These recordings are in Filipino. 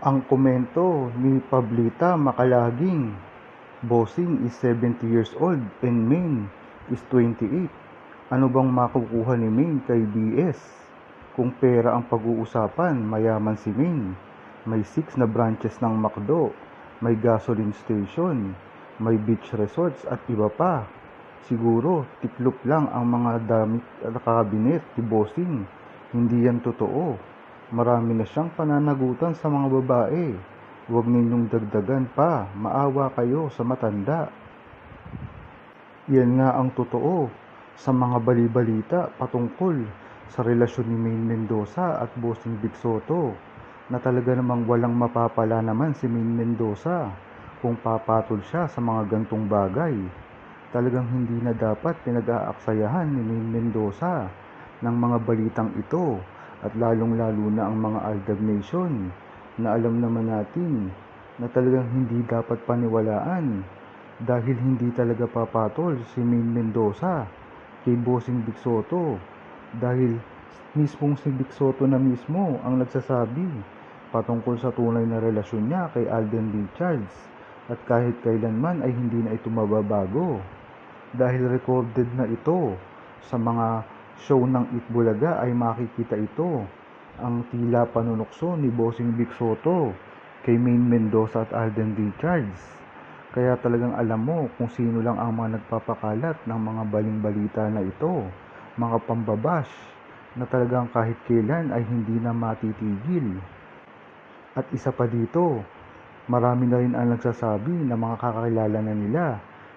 Ang komento ni Pablita Makalaging, Bossing is 70 years old and Maine is 28. Ano bang makukuha ni Maine kay DS? Kung pera ang pag-uusapan, mayaman si Maine. May 6 na branches ng McDo, may gasoline station, may beach resorts at iba pa. Siguro, tiklop lang ang mga damit at kabinet ni Bossing. Hindi yan totoo. Marami na siyang pananagutan sa mga babae. Huwag ninyong dagdagan pa, maawa kayo sa matanda. Yan nga ang totoo sa mga balibalita patungkol sa relasyon ni Maine Mendoza at Bossing Big Soto na talaga namang walang mapapala naman si Maine Mendoza kung papatol siya sa mga gantong bagay. Talagang hindi na dapat pinag-aaksayahan ni Maine Mendoza ng mga balitang ito at lalong-lalo na ang mga Aldab Nation na alam naman natin na talagang hindi dapat paniwalaan dahil hindi talaga papatol si Maine Mendoza kay Bossing Big Soto. Dahil mismong si Big Soto na mismo ang nagsasabi patungkol sa tunay na relasyon niya kay Alden Richards at kahit kailanman ay hindi na ito mababago dahil recorded na ito sa mga show ng Itbulaga ay makikita ito ang tila panunukso ni Bossing Big Soto kay Maine Mendoza at Alden Richards. Kaya talagang alam mo kung sino lang ang mga nagpapakalat ng mga baling balita na ito, mga pambabash na talagang kahit kailan ay hindi na matitigil. At isa pa dito, marami na rin ang nagsasabi na mga kakakilala na nila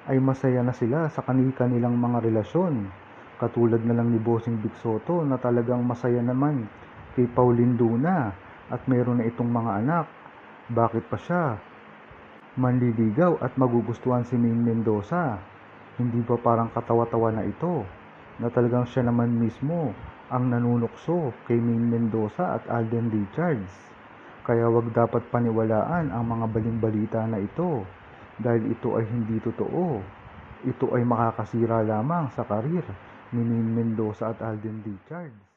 ay masaya na sila sa kanilang mga relasyon. Katulad na lang ni Bossing Big Soto na talagang masaya naman kay Pauline Duna at meron na itong mga anak. Bakit pa siya? Manliligaw at magugustuhan si Maine Mendoza. Hindi ba parang katawa-tawa na ito? Na talagang siya naman mismo ang nanunukso kay Maine Mendoza at Alden Richards. Kaya wag dapat paniwalaan ang mga baling balita na ito dahil ito ay hindi totoo. Ito ay makakasira lamang sa karir ni Mendoza at Alden Richards.